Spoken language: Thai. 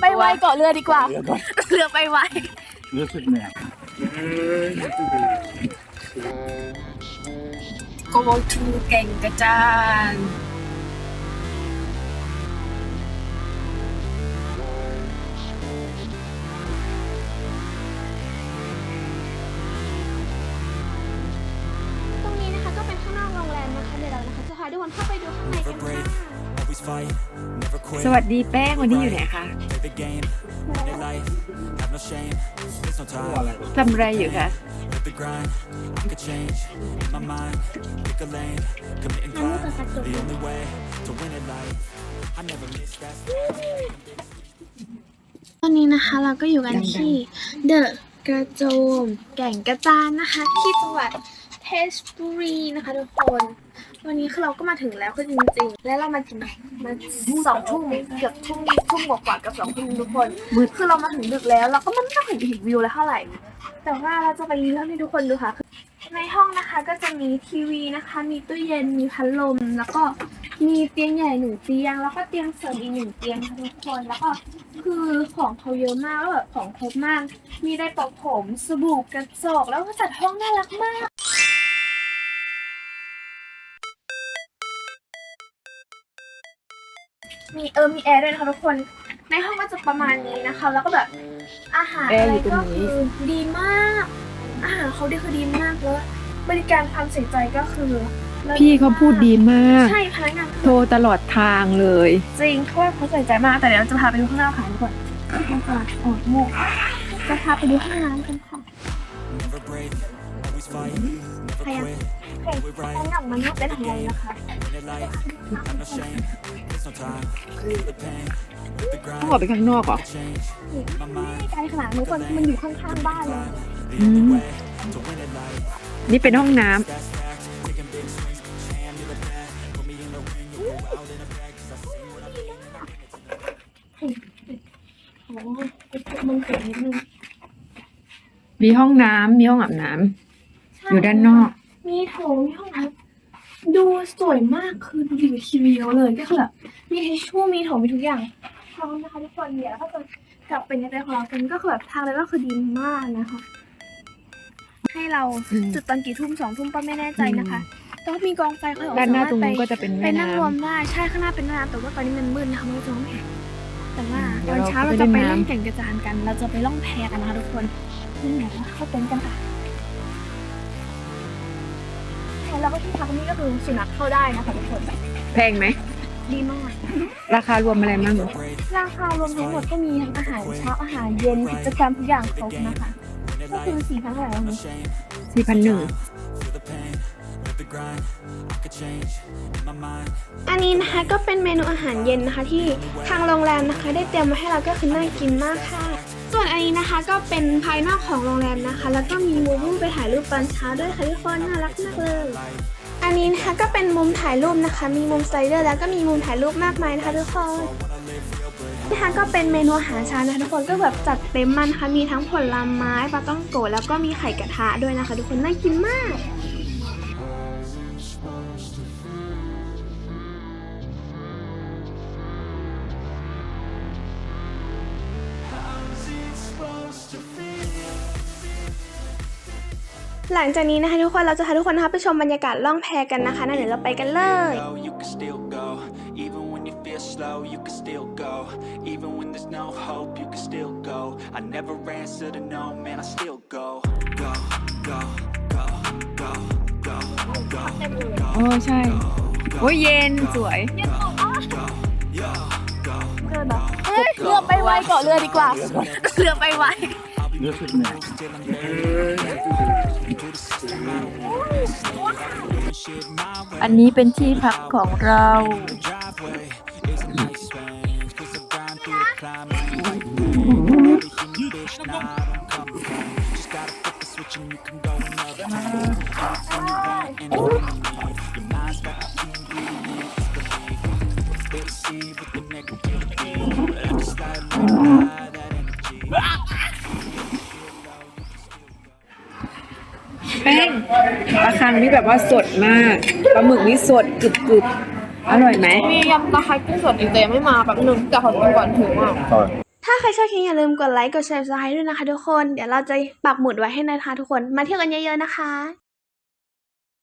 ไปไวเกาะเรือดีกว่า เรือก่อนเรือไปไวรู้สึกเหนื่อยโกทูเก่งกระจานตรงนี้นะคะก็เป็นข้างนอกโรงแรมนะคะเดี๋ยวเรานะคะจะพาทุกคนเข้าไปดูข้างในกันค่ะ Always fight, never quit. สวัสดีแป้งวันนี้อยู่ไหนคะ Play the game, win it life, have no shame. There's no time, ทำอะไรอยู่คะ live the grind. I could change, in my mind, pick a lane, commit and climb. The only way to win it life. I never miss that. ตอนนี้นะคะเราก็อยู่กันที่เดอะกระโจมแก่งกระจานนะคะ ที่จังหวัดเพชรบุรีนะคะทุกคน วันนี้คือเราก็มาถึงแล้วคือจริงๆ และเรามาถึงมาสองทุ่มเกือบทุ่มทุ่มกว่าๆกับสองทุ่มทุกคนคือเรามาถึงดึกแล้ว เราก็มันไม่เห็นเห็นวิวแล้วเท่าไหร่ แต่ว่าเราจะไปรีวิวให้ทุกคนดูค่ะ ในห้องนะคะก็จะมีทีวีนะคะ มีตู้เย็นมีพัดลม แล้วก็มีเตียงใหญ่หนึ่งเตียง แล้วก็เตียงเสริมอีกหนึ่งเตียงค่ะทุกคนแล้วก็คือของเขาเยอะมากแล้วแบบของครบมาก มีได้ปอกผมสบู่กระจกแล้วก็จัดห้องน่ารักมาก มีเออมีแอร์ด้วยนะคะทุกคน ในห้องก็จะประมาณนี้นะคะ แล้วก็แบบอาหารแอร์อะไรอยู่ตรก็งนี้คือดีมาก อาหารเขาดีคือดีมากแล้วบริการความใส่ใจก็คือลิศพี่เขาพูดดีมาก ใช่พนักงานโทรตลอดทางเลย จริงเขาว่าเขาใส่ใจมากแต่เดี๋ยวเราจะพาไปดูข้างหน้าค่ะทุกคนข้างหน้าโอ้โหจะพาไปดูห้องน้ำกันค่ะ Never break, always fight, never Kaya- quit. โอเคห้องน้ำมันก็เป็นของเรานะคะ ต้อง grind. ออกไปข้างนอกเหรอ Change, my ไม่ mind, ไกลขนาดนี้คนมันอยู่ข้างๆบ้านเลย the Mm. only way to win it life. นี่เป็นห้องน้ That's fact, taking big swings, hand me the bat, put me in the ring, you go out in a bag, 'cause I see what I mean. โอ้โหมันเสียงนิดนึงำมีห้องน้ำมีห้องอาบน้ำอยู่ด้านนอก มีโถมีห้องน้ำ ดูสวยมากคือดูดีกว่าทีวีเยอะเลยก็คือแบบมีทิชชู่มีโถมีทุกอย่างพร้อมนะคะทุกคนเดี๋ยวถ้าจะกลับไปในใจของเรากันก็คือแบบทางเลยก็คือดีมากนะคะ ให้เราอืมจุดตอนกี่ทุ่มสองทุ่มก็ไม่แน่ใจนะคะแต่ว่ามีกองไฟเขาบอกด้านหน้าตรงนู้นสมก็รถจะเป็นไปแม่นั่งน้รวมได้ใช่ข้างหน้าเป็นแม่น้ำแต่ว่าตอนนี้มันมืดนะคะมันจะมองไม่เห็นแต่ว่าเดี๋ตยวอนเราเช้าไปเราจะไปเล่นน้ำเล่นแก่งกระจานกัน เราจะไปล่องแพกันนะคะทุกคนนี่ไหนวะเข้าเต็นท์กันค่ะ แล้วก็ที่พักนี้ก็คือสุนัขเข้าได้นะคะทุกคนำแพงไหม ดีมาก ราคารวมอะไรมั่งราคารวมทั้งหมดก็มีทั้งอาหารเช้าอาหารเย็นกิจกรรมทุกอย่างครบนะคะ ก็คือสี่พันเท่าไหร่แล้วนะสี่พันหนึ่ง Feel the pain, live the grind. I could change, in my mind. อันนี้นะคะก็เป็นเมนูอาหารเย็นนะคะที่ทางโรงแรมนะคะ ได้เตรียมมาให้เราก็คือน่ากินมากค่ะ ส่วนอันนี้นะคะก็เป็นภายนอกของโรงแรมนะคะ แล้วก็มีมุมรูไปถ่ายรูปตอนเช้าด้วยค่ะทุกคนน่ารักมากเลยอันนี้นะคะก็เป็นมุมถ่ายรูปนะคะ มีมุมสไลเดอร์แล้วก็มีมุมถ่ายรูปมากมายนะคะทุกคนนะคะก็เป็นเมนูอาหารเช้านะคะทุกคนก็แบบจัดเต็มมันค่ะมีทั้งผลไม้ปลาต้องโกะแล้วก็มีไข่กระทะด้วยนะคะ ทุกคนน่ากินมาก หลังจากนี้นะคะทุกคนเราจะพาทุกคนนะคะไปชมบรรยากาศล่องแพกันนะคะนั่นเดี๋ยวเราไปกันเลย Go, you can still go. Even when you feel slow, you can still go. Even when there's no hope, you can still go. I never answer to no, man, I still go. Go, go, go, go, go, go, โอ้ใช่โอ้ยเย็นสวยเเรือไปไวเกาะเรือดีกว่า เรือไปไวรู้สึกเอยอันนี้เป็นที่พักของเราอ ป้งปลาคังนี่แบบว่าสดมากปลาหมึกนี่สดกรึบกรึบๆอร่อยไหม มียำตะไคร้กุ้งสดอีกแต่ยังไม่มาแบบนึงแต่ขอกินก่อนถึงอะต่อทถ้าใครชอบคลิปอย่าลืมกดไลค์ กดแชร์ subscribe ด้วยนะคะทุกคน เดี๋ยวเราจะปักหมุดไว้ให้นะคะทุกคน มาเที่ยวกันเยอะๆนะคะ